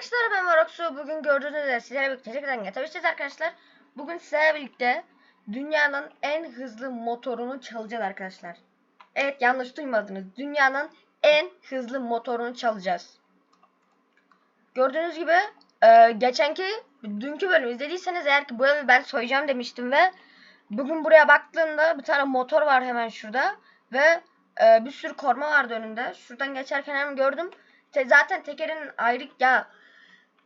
arkadaşlar ben Maroksu. Bugün gördüğünüz üzere sizlerle birlikte tekrardan getirmişiz arkadaşlar. Bugün sizlerle birlikte dünyanın en hızlı motorunu çalacağız arkadaşlar. Evet yanlış duymadınız. Dünyanın en hızlı motorunu çalacağız. Gördüğünüz gibi e, geçenki dünkü bölümü izlediyseniz eğer ki bu evi ben soyacağım demiştim ve bugün buraya baktığımda bir tane motor var hemen şurada ve e, bir sürü koruma vardı önünde. Şuradan geçerken hemen gördüm. Te- zaten tekerin ayrı ya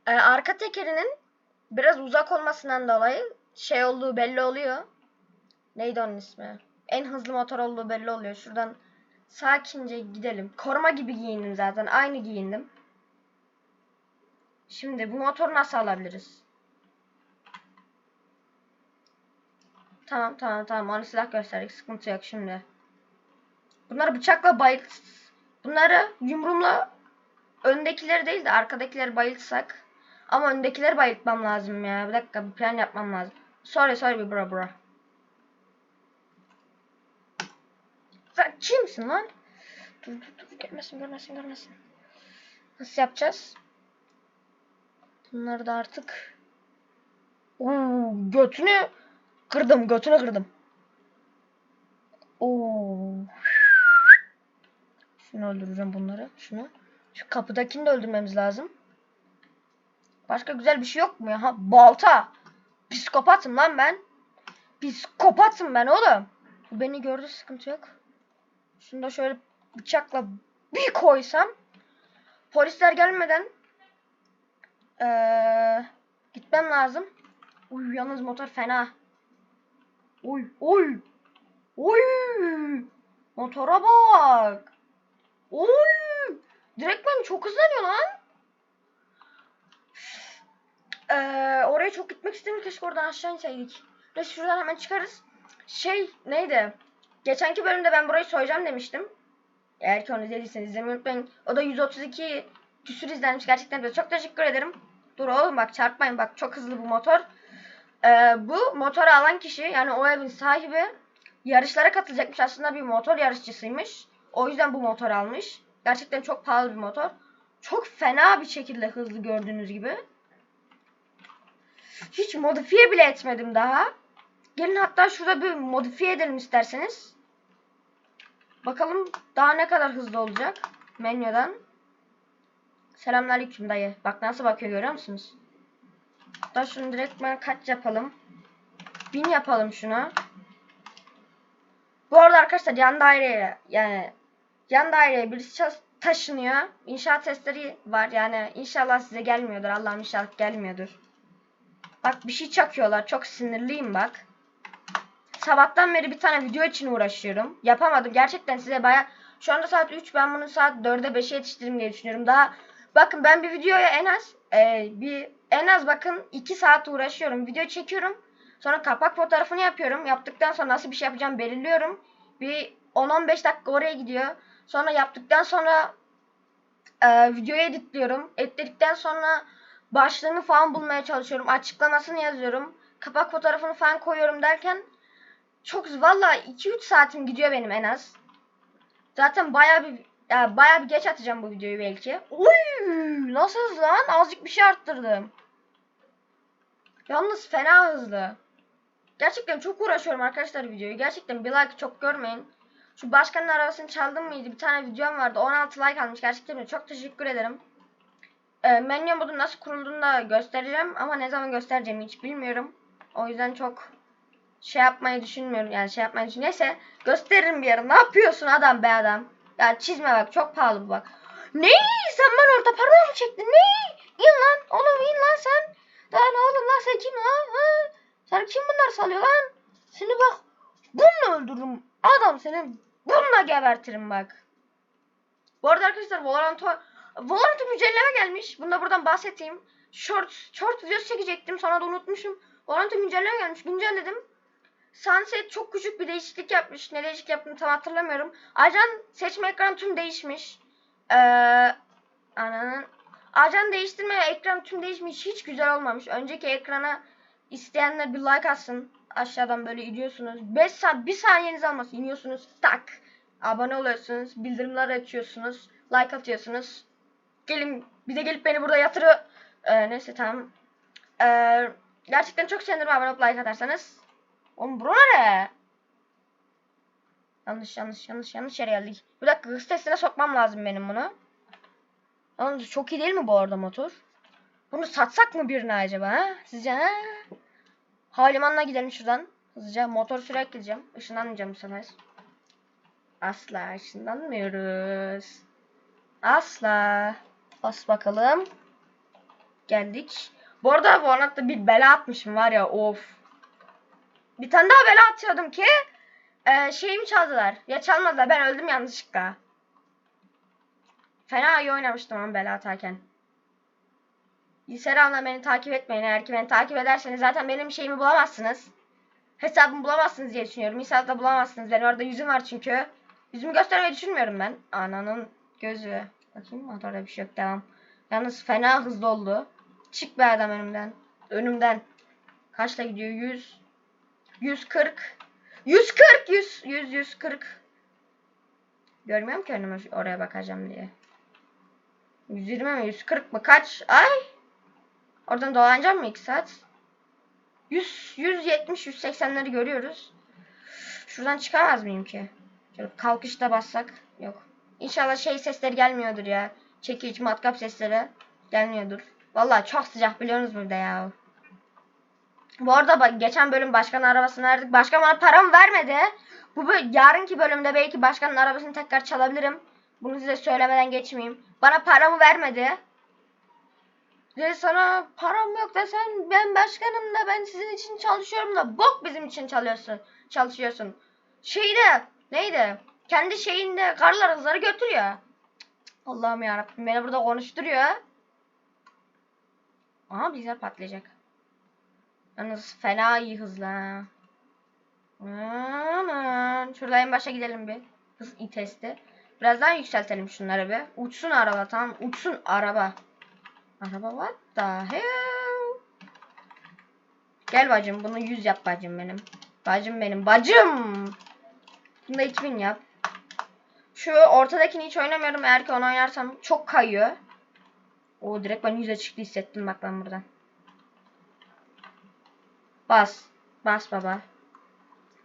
e, arka tekerinin biraz uzak olmasından dolayı şey olduğu belli oluyor. Neydi onun ismi? En hızlı motor olduğu belli oluyor. Şuradan sakince gidelim. Koruma gibi giyindim zaten. Aynı giyindim. Şimdi bu motoru nasıl alabiliriz? Tamam tamam tamam. Onu silah gösterdik. Sıkıntı yok şimdi. Bunları bıçakla bayılt... Bunları yumruğumla öndekileri değil de arkadakileri bayıltsak. Ama öndekileri bayıltmam lazım ya. Bir dakika bir plan yapmam lazım. Sorry sorry bir bro bro. Sen kimsin lan? Dur dur dur görmesin görmesin görmesin. Nasıl yapacağız? Bunları da artık Oo, götünü kırdım götünü kırdım. Oo. Şunu öldüreceğim bunları. Şunu. Şu kapıdakini de öldürmemiz lazım. Başka güzel bir şey yok mu ya? Ha, balta. Psikopatım lan ben. Psikopatım ben oğlum. Bu beni gördü sıkıntı yok. Şunu da şöyle bıçakla bir koysam. Polisler gelmeden ee, gitmem lazım. Uy yalnız motor fena. Uy uy. Uy. Motora bak. Oy! Direktmen çok hızlanıyor lan. Ee, oraya çok gitmek istemiyorum. Keşke oradan aşağı inseydik. Neyse şuradan hemen çıkarız. Şey neydi? Geçenki bölümde ben burayı soyacağım demiştim. Eğer ki onu izlediyseniz izlemeyi unutmayın. O da 132 küsür izlenmiş. Gerçekten de çok teşekkür ederim. Dur oğlum bak çarpmayın bak çok hızlı bu motor. Ee, bu motoru alan kişi yani o evin sahibi yarışlara katılacakmış. Aslında bir motor yarışçısıymış. O yüzden bu motor almış. Gerçekten çok pahalı bir motor. Çok fena bir şekilde hızlı gördüğünüz gibi. Hiç modifiye bile etmedim daha. Gelin hatta şurada bir modifiye edelim isterseniz. Bakalım daha ne kadar hızlı olacak. Menüden. Selamünaleyküm dayı. Bak nasıl bakıyor görüyor musunuz? Hatta şunu direkt ben kaç yapalım. Bin yapalım şuna. Bu arada arkadaşlar yan daireye yani yan daireye birisi taşınıyor. İnşaat testleri var yani inşallah size gelmiyordur. Allah'ım inşallah gelmiyordur. Bak bir şey çakıyorlar. Çok sinirliyim bak. Sabahtan beri bir tane video için uğraşıyorum. Yapamadım. Gerçekten size baya şu anda saat 3 ben bunu saat 4'e 5'e yetiştiririm diye düşünüyorum. Daha bakın ben bir videoya en az e, bir en az bakın 2 saat uğraşıyorum. Video çekiyorum. Sonra kapak fotoğrafını yapıyorum. Yaptıktan sonra nasıl bir şey yapacağım belirliyorum. Bir 10-15 dakika oraya gidiyor. Sonra yaptıktan sonra e, videoyu editliyorum. Editledikten sonra başlığını falan bulmaya çalışıyorum. Açıklamasını yazıyorum. Kapak fotoğrafını falan koyuyorum derken çok valla 2-3 saatim gidiyor benim en az. Zaten baya bir ya baya bir geç atacağım bu videoyu belki. Uy, nasıl hızlı lan? Azıcık bir şey arttırdım. Yalnız fena hızlı. Gerçekten çok uğraşıyorum arkadaşlar videoyu. Gerçekten bir like çok görmeyin. Şu başkanın arabasını çaldım mıydı? Bir tane videom vardı. 16 like almış. Gerçekten çok teşekkür ederim. E, menü modu nasıl kurulduğunu da göstereceğim. Ama ne zaman göstereceğimi hiç bilmiyorum. O yüzden çok şey yapmayı düşünmüyorum. Yani şey yapmayı düşün. Neyse gösteririm bir ara. Ne yapıyorsun adam be adam? Ya çizme bak çok pahalı bu bak. Ne? Sen ben orada para mı çektin? Ne? İn lan. Oğlum in lan sen. Daha ne oğlum lan sen kim lan? Ha? Sen kim bunlar salıyor lan? Seni bak. Bununla öldürürüm. Adam seni bununla gebertirim bak. Bu arada arkadaşlar Valorant'a Valorant'a güncelleme gelmiş. Bunu da buradan bahsedeyim. Short, short videosu çekecektim. Sonra da unutmuşum. Valorant'a güncelleme gelmiş. Güncelledim. Sunset çok küçük bir değişiklik yapmış. Ne değişiklik yaptığını tam hatırlamıyorum. Ajan seçme ekranı tüm değişmiş. Ee, ananın. Ajan değiştirme ekran tüm değişmiş. Hiç güzel olmamış. Önceki ekrana isteyenler bir like atsın. Aşağıdan böyle gidiyorsunuz. 5 saat 1 saniyeniz almasın. İniyorsunuz tak. Abone oluyorsunuz. Bildirimler açıyorsunuz. Like atıyorsunuz. Gelin bir de gelip beni burada yatırı Ee, neyse tamam. Ee, gerçekten çok sevinirim abone olup like atarsanız. Oğlum bura ne? Yanlış yanlış yanlış yanlış yere geldik. Bir dakika hız testine sokmam lazım benim bunu. Yalnız çok iyi değil mi bu arada motor? Bunu satsak mı birine acaba ha? Sizce ha? Havalimanına gidelim şuradan. Hızlıca motor sürekli gideceğim. Işınlanmayacağım bu sefer. Asla ışınlanmıyoruz. Asla. Bas bakalım. Geldik. Bu arada anahtarda bir bela atmışım var ya of. Bir tane daha bela atıyordum ki e, şeyimi çaldılar. Ya çalmadılar ben öldüm yanlışlıkla. Fena iyi oynamıştım ama bela atarken. Instagram'dan beni takip etmeyin. Eğer ki beni takip ederseniz zaten benim şeyimi bulamazsınız. Hesabımı bulamazsınız diye düşünüyorum. Instagram'da bulamazsınız. Benim orada yüzüm var çünkü. Yüzümü göstermeyi düşünmüyorum ben. Ananın gözü. Bakayım motorda bir şey yok. Devam. Yalnız fena hızlı oldu. Çık be adam önümden. Önümden. Kaçta gidiyor? 100. 140. 140. 100. 100. 140. Görmüyorum ki önüme oraya bakacağım diye. 120 mi? 140 mı? Kaç? Ay. Oradan dolanacağım mı 2 saat? 100, 170, 180'leri görüyoruz. Şuradan çıkamaz mıyım ki? Şöyle kalkışta bassak. Yok. İnşallah şey sesleri gelmiyordur ya. Çekiç, matkap sesleri gelmiyordur. Vallahi çok sıcak biliyorsunuz burada ya. Bu arada geçen bölüm başkanın arabasını verdik. Başkan bana paramı vermedi. Bu yarınki bölümde belki başkanın arabasını tekrar çalabilirim. Bunu size söylemeden geçmeyeyim. Bana paramı vermedi. Dedi sana param yok da sen ben başkanım da ben sizin için çalışıyorum da bok bizim için çalıyorsun. Çalışıyorsun. Şeyde neydi? Kendi şeyinde karlar kızları götürüyor. Allah'ım yarabbim beni burada konuşturuyor. Aha bilgisayar patlayacak. Yalnız fena iyi hızlı ha. Aman. Şurada en başa gidelim bir. Hız testi. Biraz daha yükseltelim şunları bir. Uçsun araba tamam. Uçsun araba. Araba what the hell? Gel bacım bunu 100 yap bacım benim. Bacım benim bacım. Bunu da 2000 yap. Şu ortadakini hiç oynamıyorum. Eğer ki onu oynarsam çok kayıyor. O direkt ben 100'e çıktı hissettim bak ben buradan. Bas. Bas baba.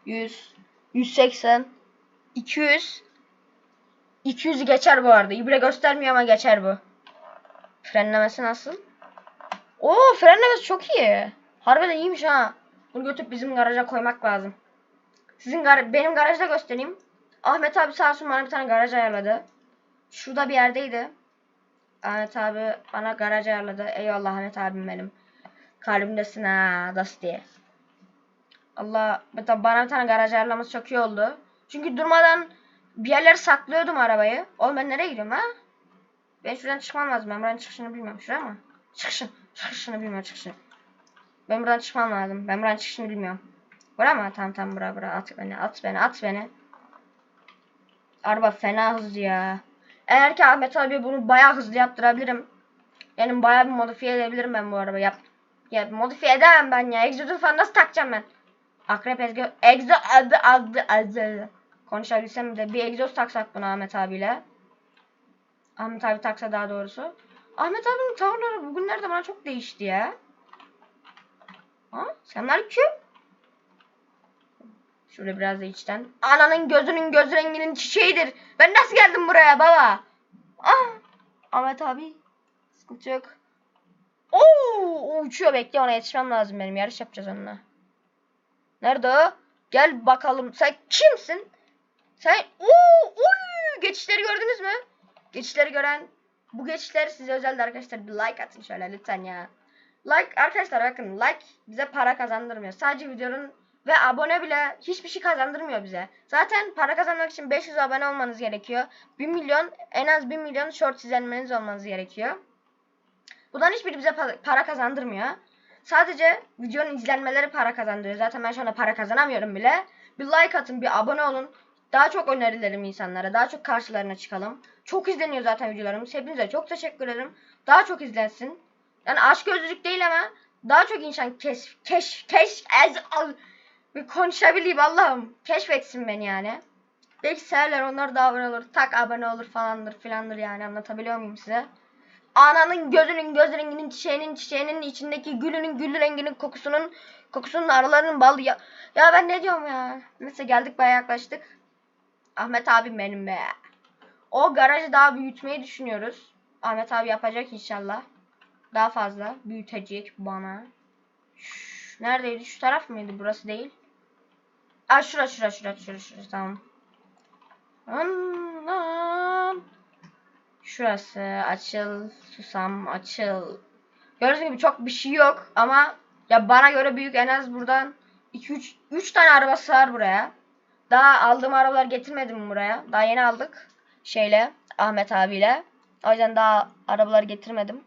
100. 180. 200. 200'ü geçer bu arada. İbre göstermiyor ama geçer bu. Frenlemesi nasıl? Oo frenlemesi çok iyi. Harbiden iyiymiş ha. Bunu götürüp bizim garaja koymak lazım. Sizin gar benim garajda göstereyim. Ahmet abi sağ olsun bana bir tane garaj ayarladı. Şurada bir yerdeydi. Ahmet abi bana garaj ayarladı. Eyvallah Ahmet abim benim. Kalbimdesin ha Dusty. Allah mesela bana bir tane garaj ayarlaması çok iyi oldu. Çünkü durmadan bir yerlere saklıyordum arabayı. Oğlum ben nereye gidiyorum ha? Ben şuradan çıkmam lazım. Ben buranın çıkışını bilmiyorum. Şuraya mı? Çıkışın. Çıkışını bilmiyorum çıkışını. Ben buradan çıkmam lazım. Ben buranın çıkışını bilmiyorum. Bura mı? Tamam tamam bura bura. At beni at beni at beni. Araba fena hızlı ya. Eğer ki Ahmet abi bunu bayağı hızlı yaptırabilirim. Yani bayağı bir modifiye edebilirim ben bu arabayı. Yap. Ya modifiye edemem ben ya. Egzozu falan nasıl takacağım ben? Akrep egzo egzo adı adı adı. Konuşabilsem de bir egzoz taksak buna Ahmet abiyle. Ahmet abi taksa daha doğrusu. Ahmet abinin tavırları bugünlerde bana çok değişti ya. Ha? Selamünaleyküm. Şöyle biraz da içten. Ananın gözünün göz renginin çiçeğidir. Ben nasıl geldim buraya baba? Ah! Ahmet abi. Sıkıntı yok. Oo, uçuyor bekle ona yetişmem lazım benim. Yarış yapacağız onunla. Nerede o? Gel bakalım. Sen kimsin? Sen Oo, uy, geçişleri gördünüz mü? Geçişleri gören bu geçişler size özeldi arkadaşlar. Bir like atın şöyle lütfen ya. Like arkadaşlar bakın like bize para kazandırmıyor. Sadece videonun ve abone bile hiçbir şey kazandırmıyor bize. Zaten para kazanmak için 500 abone olmanız gerekiyor. 1 milyon en az 1 milyon short izlenmeniz olmanız gerekiyor. Bundan hiçbiri bize pa- para kazandırmıyor. Sadece videonun izlenmeleri para kazandırıyor. Zaten ben şu anda para kazanamıyorum bile. Bir like atın, bir abone olun. Daha çok önerilerim insanlara. Daha çok karşılarına çıkalım. Çok izleniyor zaten videolarımız. Hepinize çok teşekkür ederim. Daha çok izlensin. Yani aşk gözlülük değil ama daha çok insan keş keş keş ez al bir konuşabileyim Allah'ım. Keşfetsin beni yani. Belki severler onlar da abone olur. Tak abone olur falandır filandır yani anlatabiliyor muyum size? Ananın gözünün göz renginin çiçeğinin çiçeğinin içindeki gülünün gül renginin kokusunun kokusunun arılarının balı ya. Ya ben ne diyorum ya. Neyse geldik bayağı yaklaştık. Ahmet abi benim be. O garajı daha büyütmeyi düşünüyoruz. Ahmet abi yapacak inşallah. Daha fazla büyütecek bana. Şş, neredeydi? Şu taraf mıydı? Burası değil. Aa şura şura şura şura şura tamam. Anlam. Şurası açıl susam açıl. Gördüğünüz gibi çok bir şey yok ama ya bana göre büyük en az buradan 2 3 3 tane arabası var buraya. Daha aldığım arabalar getirmedim buraya. Daha yeni aldık şeyle Ahmet abiyle. O yüzden daha arabalar getirmedim.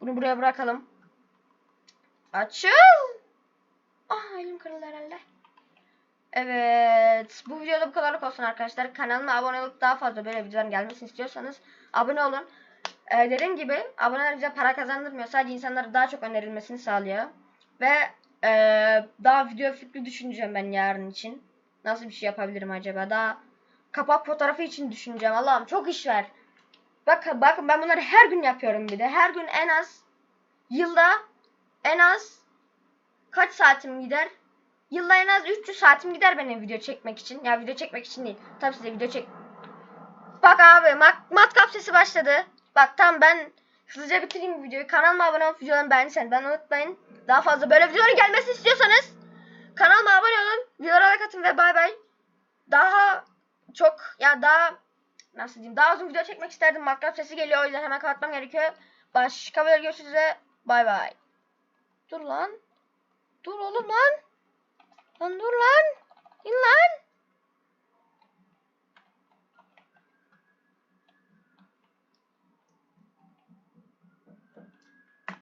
Bunu buraya bırakalım. Açıl. Ah elim kırıldı herhalde. Evet. Bu videoda bu kadarlık olsun arkadaşlar. Kanalıma abone olup daha fazla böyle videoların gelmesini istiyorsanız abone olun. Ee, dediğim gibi aboneler bize para kazandırmıyor. Sadece insanlara daha çok önerilmesini sağlıyor. Ve ee, daha video fikri düşüneceğim ben yarın için. Nasıl bir şey yapabilirim acaba? Daha kapak fotoğrafı için düşüneceğim. Allah'ım çok iş var. Bakın bakın ben bunları her gün yapıyorum bir de. Her gün en az yılda en az kaç saatim gider? Yılda en az 300 saatim gider benim video çekmek için. Ya video çekmek için değil. Tabii size video çek. Bak abi mat matkap sesi başladı. Bak tam ben hızlıca bitireyim videoyu. Kanalıma abone olup videolarımı beğendiyseniz ben unutmayın. Daha fazla böyle videoların gelmesini istiyorsanız kanalıma abone olun. Videolara like atın ve bay bay. Daha çok ya daha nasıl diyeyim daha uzun video çekmek isterdim. Matkap sesi geliyor o yüzden hemen kapatmam gerekiyor. Başka bir görüşürüz bay bay. Dur lan. Dur oğlum lan. Lan dur lan. İn lan.